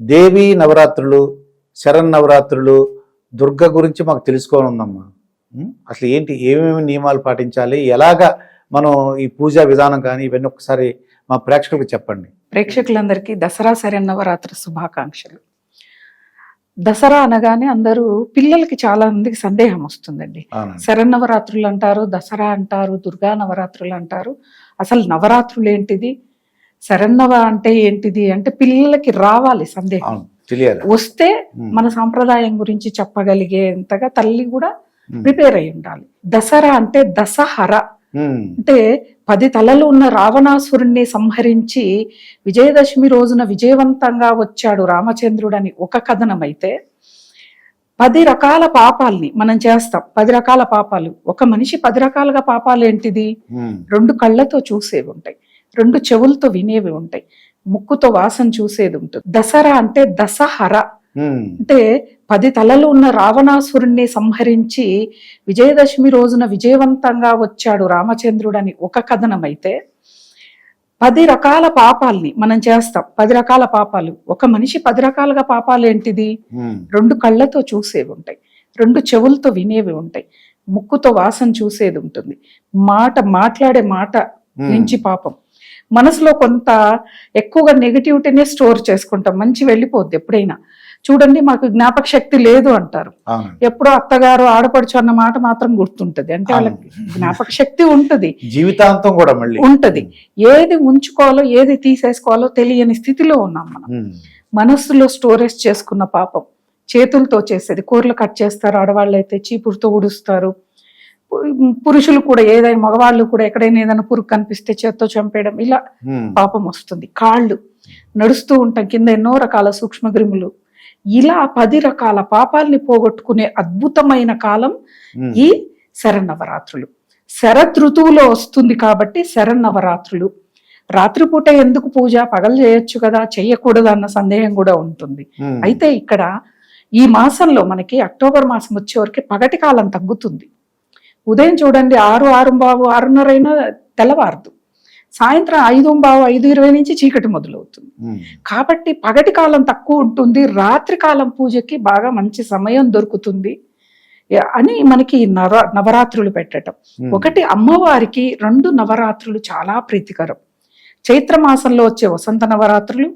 దేవి నవరాత్రులు శరన్నవరాత్రులు దుర్గ గురించి మాకు తెలుసుకోవాలి ఉందమ్మా? అసలు ఏంటి ఏమేమి నియమాలు పాటించాలి ఎలాగా మనం ఈ పూజా విధానం కానీ ఇవన్నీ ఒకసారి మా ప్రేక్షకులకు చెప్పండి. ప్రేక్షకులందరికీ దసరా శరన్నవరాత్రి శుభాకాంక్షలు. దసరా అనగానే అందరూ పిల్లలకి చాలా మందికి సందేహం వస్తుందండి. శరన్నవరాత్రులు అంటారు దసరా అంటారు దుర్గా నవరాత్రులు అంటారు. అసలు నవరాత్రులు ఏంటిది? శరన్నవ అంటే ఏంటిది అంటే పిల్లలకి రావాలి సందేహం తెలియాలి వస్తే. మన సాంప్రదాయం గురించి చెప్పగలిగేంతగా తల్లి కూడా. ప్రిపేర్ అయి ఉండాలి దసరా అంటే దసహర. అంటే పది తలలు ఉన్న రావణాసురుణ్ణి సంహరించి విజయదశమి రోజున విజయవంతంగా వచ్చాడు రామచంద్రుడని ఒక కథనం అయితే పది రకాల పాపాల్ని మనం చేస్తాం పది రకాల పాపాలు ఒక మనిషి పది రకాలుగా పాపాలు ఏంటిది. రెండు కళ్ళతో చూసేవి ఉంటాయి రెండు చెవులతో వినేవి ఉంటాయి. ముక్కుతో వాసన చూసేది ఉంటుంది. దసరా అంటే దసహర. అంటే పది తలలు ఉన్న రావణాసురుణ్ణి సంహరించి విజయదశమి రోజున విజయవంతంగా వచ్చాడు రామచంద్రుడని ఒక కథనం అయితే పది రకాల పాపాల్ని మనం చేస్తాం. పది రకాల పాపాలు. ఒక మనిషి పది రకాలుగా పాపాలు ఏంటిది. రెండు కళ్ళతో చూసేవి ఉంటాయి. రెండు చెవులతో వినేవి ఉంటాయి. ముక్కుతో వాసన చూసేది ఉంటుంది. మాట మాట్లాడే మాట. నుంచి పాపం. మనసులో కొంత ఎక్కువగా నెగిటివిటీనే స్టోర్ చేసుకుంటాం. మంచి వెళ్ళిపోద్ది ఎప్పుడైనా. చూడండి మాకు జ్ఞాపక శక్తి లేదు అంటారు. ఎప్పుడో అత్తగారు ఆడపడుచు అన్న మాట మాత్రం గుర్తుంటది. అంటే వాళ్ళకి జ్ఞాపక శక్తి ఉంటది. జీవితాంతం కూడా మళ్ళీ. ఉంటది. ఏది ఉంచుకోవాలో ఏది తీసేసుకోవాలో తెలియని స్థితిలో ఉన్నాం మనం. మనస్సులో స్టోరేజ్ చేసుకున్న పాపం. చేతులతో చేసేది. కూరలు కట్ చేస్తారు ఆడవాళ్ళు అయితే చీపురుతో ఉడుస్తారు పురుషులు కూడా ఏదైనా మగవాళ్ళు కూడా ఎక్కడైనా ఏదైనా పురుగు కనిపిస్తే చేత్తో చంపేయడం ఇలా. పాపం వస్తుంది. కాళ్ళు నడుస్తూ ఉంటాం కింద ఎన్నో రకాల సూక్ష్మగ్రిములు. ఇలా పది రకాల పాపాల్ని పోగొట్టుకునే అద్భుతమైన కాలం. ఈ శరన్నవరాత్రులు. శరత్ ఋతువులో వస్తుంది కాబట్టి శరన్నవరాత్రులు. రాత్రిపూట ఎందుకు పూజ? పగలు చేయొచ్చు కదా చెయ్యకూడదు అన్న సందేహం కూడా ఉంటుంది. అయితే ఇక్కడ ఈ మాసంలో మనకి అక్టోబర్ మాసం వచ్చే వరకు పగటి కాలం తగ్గుతుంది. ఉదయం చూడండి ఆరు ఆరు బావు ఆరున్నర అయినా తెల్లవారదు సాయంత్రం ఐదు బావు ఐదు ఇరవై నుంచి చీకటి మొదలవుతుంది. కాబట్టి పగటి కాలం తక్కువ ఉంటుంది రాత్రి కాలం పూజకి బాగా మంచి సమయం దొరుకుతుంది అని మనకి నవ నవరాత్రులు పెట్టడం. ఒకటి అమ్మవారికి రెండు నవరాత్రులు చాలా ప్రీతికరం చైత్ర మాసంలో వచ్చే వసంత నవరాత్రులు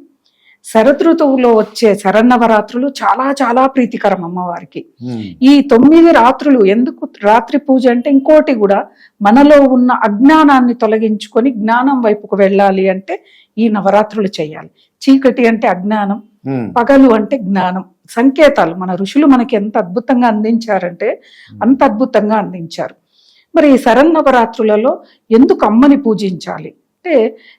శరదృతువులో వచ్చే శరన్నవరాత్రులు చాలా చాలా ప్రీతికరం అమ్మవారికి. ఈ తొమ్మిది రాత్రులు ఎందుకు రాత్రి పూజ అంటే ఇంకోటి కూడా మనలో ఉన్న అజ్ఞానాన్ని తొలగించుకొని జ్ఞానం వైపుకు వెళ్ళాలి అంటే ఈ నవరాత్రులు చేయాలి చీకటి అంటే అజ్ఞానం. పగలు అంటే జ్ఞానం సంకేతాలు మన ఋషులు మనకి ఎంత అద్భుతంగా అందించారంటే అంత అద్భుతంగా అందించారు మరి ఈ శరన్నవరాత్రులలో ఎందుకు అమ్మని పూజించాలి అంటే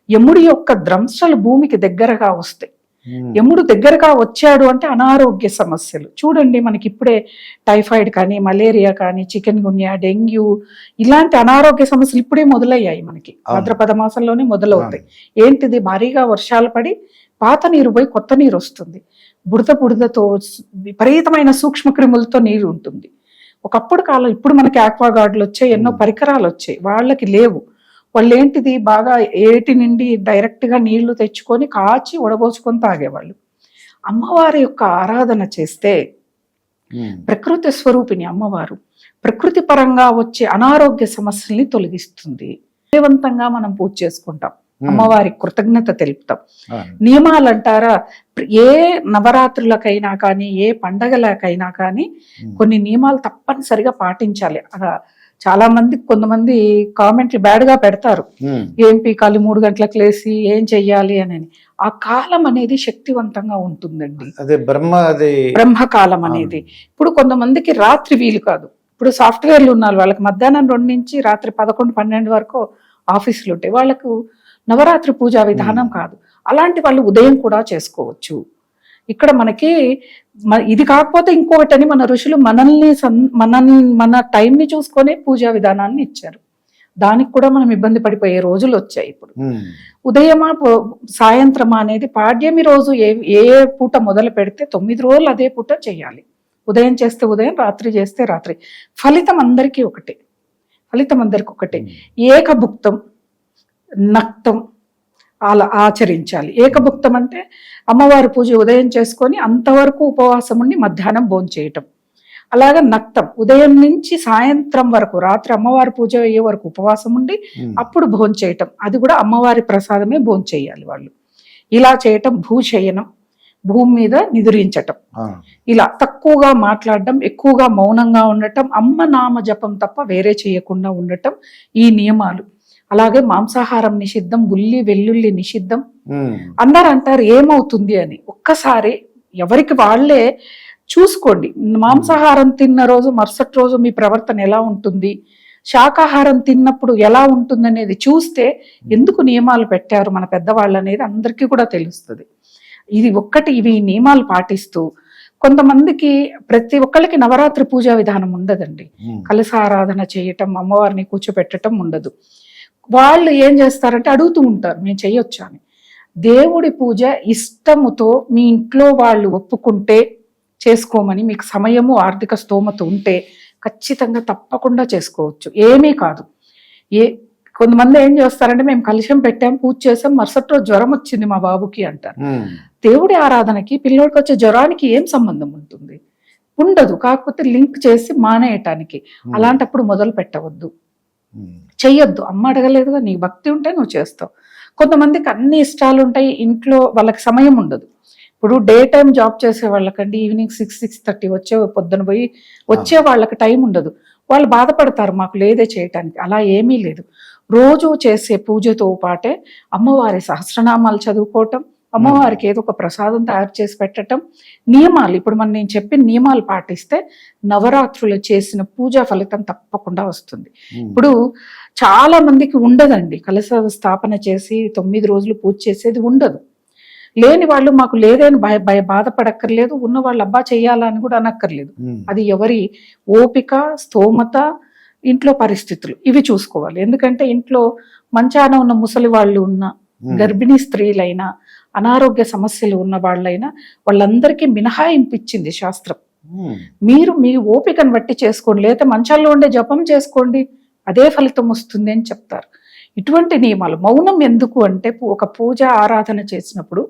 యముడి యొక్క ద్రంశలు భూమికి దగ్గరగా వస్తాయి. యముడు దగ్గరగా వచ్చాడు అంటే అనారోగ్య సమస్యలు. చూడండి మనకి ఇప్పుడే టైఫాయిడ్ కానీ మలేరియా కానీ చికెన్ గున్యా డెంగ్యూ ఇలాంటి అనారోగ్య సమస్యలు ఇప్పుడే మొదలయ్యాయి మనకి. భాద్రపద మాసంలోనే మొదలవుతాయి. ఏంటిది? భారీగా వర్షాలు పడి పాత నీరు పోయి కొత్త నీరు వస్తుంది. బుడద బుడదతో స్- విపరీతమైన సూక్ష్మ క్రిములతో నీరు ఉంటుంది. ఒకప్పుడు కాలం ఇప్పుడు మనకి ఆక్వాగార్డులు వచ్చాయి ఎన్నో Hmm. పరికరాలు వచ్చాయి. వాళ్ళకి లేవు. వాళ్ళు ఏంటిది బాగా ఏటి నుండి డైరెక్ట్గా నీళ్ళు తెచ్చుకొని కాచి ఉడబోసుకొని తాగేవాళ్ళు అమ్మవారి యొక్క ఆరాధన చేస్తే. ప్రకృతి స్వరూపిణి అమ్మవారు ప్రకృతి పరంగా వచ్చే అనారోగ్య సమస్యల్ని తొలగిస్తుంది విజయవంతంగా మనం పూజ చేసుకుంటాం ఉం. అమ్మవారికి కృతజ్ఞత తెలుపుతాం. నియమాలు అంటారా ఏ నవరాత్రులకైనా కానీ ఏ పండగలకైనా కానీ. కొన్ని నియమాలు తప్పనిసరిగా పాటించాలి అలా చాలా మంది కొంతమంది కామెంట్లు బ్యాడ్గా పెడతారు. ఏం పీకాలి మూడు గంటలకు లేసి ఏం చెయ్యాలి అని. ఆ కాలం అనేది శక్తివంతంగా ఉంటుందండి. అదే బ్రహ్మ అది బ్రహ్మకాలం అనేది. ఇప్పుడు కొంతమందికి రాత్రి వీలు కాదు. ఇప్పుడు సాఫ్ట్వేర్లు ఉన్నారు వాళ్ళకి. మధ్యాహ్నం రెండు నుంచి రాత్రి పదకొండు పన్నెండు వరకు ఆఫీసులు ఉంటాయి వాళ్ళకు నవరాత్రి పూజా విధానం కాదు. అలాంటి వాళ్ళు ఉదయం కూడా చేసుకోవచ్చు. ఇక్కడ మనకి ఇది కాకపోతే ఇంకొకటి అని మన ఋషులు మనల్ని మనల్ని మన టైంని చూసుకొని పూజా విధానాన్ని ఇచ్చారు. దానికి కూడా మనం ఇబ్బంది పడిపోయే రోజులు వచ్చాయి ఇప్పుడు. ఉదయమా సాయంత్రమా అనేది పాడ్యమి రోజు ఏ ఏ పూట మొదలు పెడితే తొమ్మిది రోజులు అదే పూట చేయాలి. ఉదయం చేస్తే ఉదయం రాత్రి చేస్తే రాత్రి. ఫలితం అందరికీ ఒకటే. ఫలితం అందరికి ఒకటే. ఏకభుక్తం నక్తం అలా ఆచరించాలి. ఏకభుక్తం అంటే అమ్మవారి పూజ ఉదయం చేసుకొని అంతవరకు ఉపవాసం ఉండి మధ్యాహ్నం భోజనం చేయటం. అలాగే నక్తం. ఉదయం నుంచి సాయంత్రం వరకు రాత్రి అమ్మవారి పూజ అయ్యే వరకు ఉపవాసం ఉండి. అప్పుడు భోజనం చేయటం. అది కూడా అమ్మవారి ప్రసాదమే భోజనం చేయాలి వాళ్ళు. ఇలా చేయటం భూశయనం భూమి మీద నిదురించటం. ఇలా తక్కువగా మాట్లాడడం ఎక్కువగా మౌనంగా ఉండటం అమ్మ నామ జపం తప్ప వేరే చేయకుండా ఉండటం ఈ నియమాలు. అలాగే మాంసాహారం నిషిద్ధం ఉల్లి వెల్లుల్లి నిషిద్ధం. అందరు అంటారు ఏమవుతుంది అని. ఒక్కసారి ఎవరికి వాళ్ళే చూసుకోండి. మాంసాహారం తిన్న రోజు మరుసటి రోజు మీ ప్రవర్తన ఎలా ఉంటుంది? శాకాహారం తిన్నప్పుడు ఎలా ఉంటుంది అనేది చూస్తే ఎందుకు నియమాలు పెట్టారు మన పెద్దవాళ్ళు అనేది అందరికీ కూడా తెలుస్తుంది. ఇది ఒక్కటి ఇవి నియమాలు పాటిస్తూ కొంతమందికి ప్రతి ఒక్కళ్ళకి నవరాత్రి పూజా విధానం ఉండదండి. కలసారాధన చేయటం అమ్మవారిని కూర్చోపెట్టడం ఉండదు. వాళ్ళు ఏం చేస్తారంటే అడుగుతూ ఉంటారు మేము చేయొచ్చా? అని. దేవుడి పూజ ఇష్టముతో మీ ఇంట్లో వాళ్ళు ఒప్పుకుంటే చేసుకోమని మీకు సమయము ఆర్థిక స్తోమత ఉంటే ఖచ్చితంగా తప్పకుండా చేసుకోవచ్చు. ఏమీ కాదు. ఏ కొంతమంది ఏం చేస్తారంటే మేము కలుషం పెట్టాం పూజ చేసాం మరుసటి రోజు జ్వరం వచ్చింది మా బాబుకి అంటారు. దేవుడి ఆరాధనకి పిల్లోడికి వచ్చే జ్వరానికి ఏం సంబంధం ఉంటుంది? ఉండదు. కాకపోతే లింక్ చేసి మానేయటానికి. అలాంటప్పుడు మొదలు పెట్టవద్దు. చెయ్యొద్దు. అమ్మ అడగలేదుగా నీ భక్తి ఉంటే నువ్వు చేస్తావు. కొంతమందికి అన్ని ఇష్టాలు ఉంటాయి ఇంట్లో వాళ్ళకి సమయం ఉండదు. ఇప్పుడు డే టైం జాబ్ చేసే వాళ్ళకండి ఈవినింగ్ సిక్స్ సిక్స్ థర్టీ వచ్చే పొద్దున పోయి వచ్చే వాళ్ళకి టైం ఉండదు. వాళ్ళు బాధపడతారు మాకు లేదే చేయటానికి. అలా ఏమీ లేదు. రోజు చేసే పూజతో పాటే అమ్మవారి సహస్రనామాలు చదువుకోవటం అమ్మవారికి ఏదో ఒక ప్రసాదం తయారు చేసి పెట్టటం నియమాలు ఇప్పుడు మనం నేను చెప్పిన నియమాలు పాటిస్తే నవరాత్రులు చేసిన పూజా ఫలితం తప్పకుండా వస్తుంది. ఇప్పుడు చాలా మందికి ఉండదండి కలశ స్థాపన చేసి తొమ్మిది రోజులు పూజ చేసేది ఉండదు లేని వాళ్ళు మాకు లేదని భయ భయ బాధపడక్కర్లేదు ఉన్న వాళ్ళు అబ్బా చెయ్యాలని కూడా అనక్కర్లేదు. అది ఎవరి ఓపిక స్తోమత ఇంట్లో పరిస్థితులు ఇవి చూసుకోవాలి ఎందుకంటే ఇంట్లో మంచాన ఉన్న ముసలి వాళ్ళు ఉన్న. గర్భిణీ స్త్రీలైనా అనారోగ్య సమస్యలు ఉన్న వాళ్ళైనా వాళ్ళందరికీ మినహాయింపు ఇచ్చింది శాస్త్రం. మీరు మీ ఓపికను బట్టి చేసుకోండి లేదా మంచాల్లో ఉండే జపం చేసుకోండి అదే ఫలితం వస్తుంది అని చెప్తారు ఇటువంటి నియమాలు మౌనం ఎందుకు అంటే ఒక పూజ ఆరాధన చేసినప్పుడు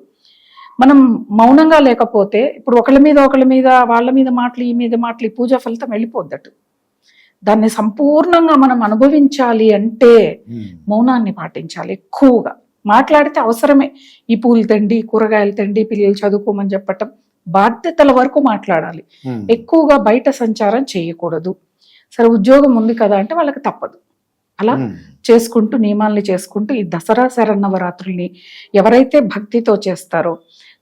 మనం మౌనంగా లేకపోతే ఇప్పుడు ఒకళ్ళ మీద ఒకళ్ళ మీద వాళ్ళ మీద మాటలు ఈ మీద మాటలు ఈ పూజా ఫలితం వెళ్ళిపోద్దట దాన్ని సంపూర్ణంగా మనం అనుభవించాలి అంటే. మౌనాన్ని పాటించాలి ఎక్కువగా మాట్లాడితే అవసరమే ఈ పూలు తండి కూరగాయలు తండి పిల్లలు చదువుకోమని చెప్పటం బాధ్యతల వరకు మాట్లాడాలి. ఎక్కువగా బయట సంచారం చేయకూడదు సరే ఉద్యోగం ఉంది కదా అంటే వాళ్ళకి తప్పదు అలా. చేసుకుంటూ నియమాల్ని చేసుకుంటూ ఈ దసరా శరన్నవరాత్రుల్ని ఎవరైతే భక్తితో చేస్తారో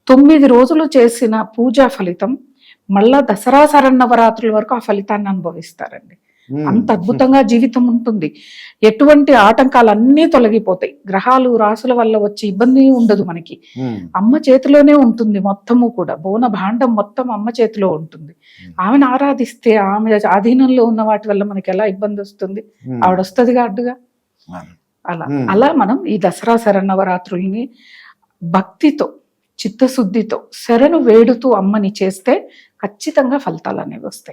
తొమ్మిది రోజులు చేసిన పూజా ఫలితం మళ్ళా దసరా శరన్నవరాత్రుల వరకు ఆ ఫలితాన్ని అనుభవిస్తారండి. అంత అద్భుతంగా జీవితం ఉంటుంది. ఎటువంటి ఆటంకాలు అన్నీ తొలగిపోతాయి. గ్రహాలు రాసుల వల్ల వచ్చే ఇబ్బంది ఉండదు మనకి. అమ్మ చేతిలోనే ఉంటుంది మొత్తము కూడా. బోన భాండం మొత్తం అమ్మ చేతిలో ఉంటుంది. ఆమెను ఆరాధిస్తే ఆమె ఆధీనంలో ఉన్న వాటి వల్ల మనకి ఎలా ఇబ్బంది వస్తుంది. ఆవిడ వస్తుందిగా అడ్డుగా. అలా. అలా మనం ఈ దసరా శరన్నవరాత్రుల్ని భక్తితో చిత్తశుద్ధితో శరణు వేడుతూ అమ్మని చేస్తే ఖచ్చితంగా ఫలితాలు అనేవి వస్తాయి.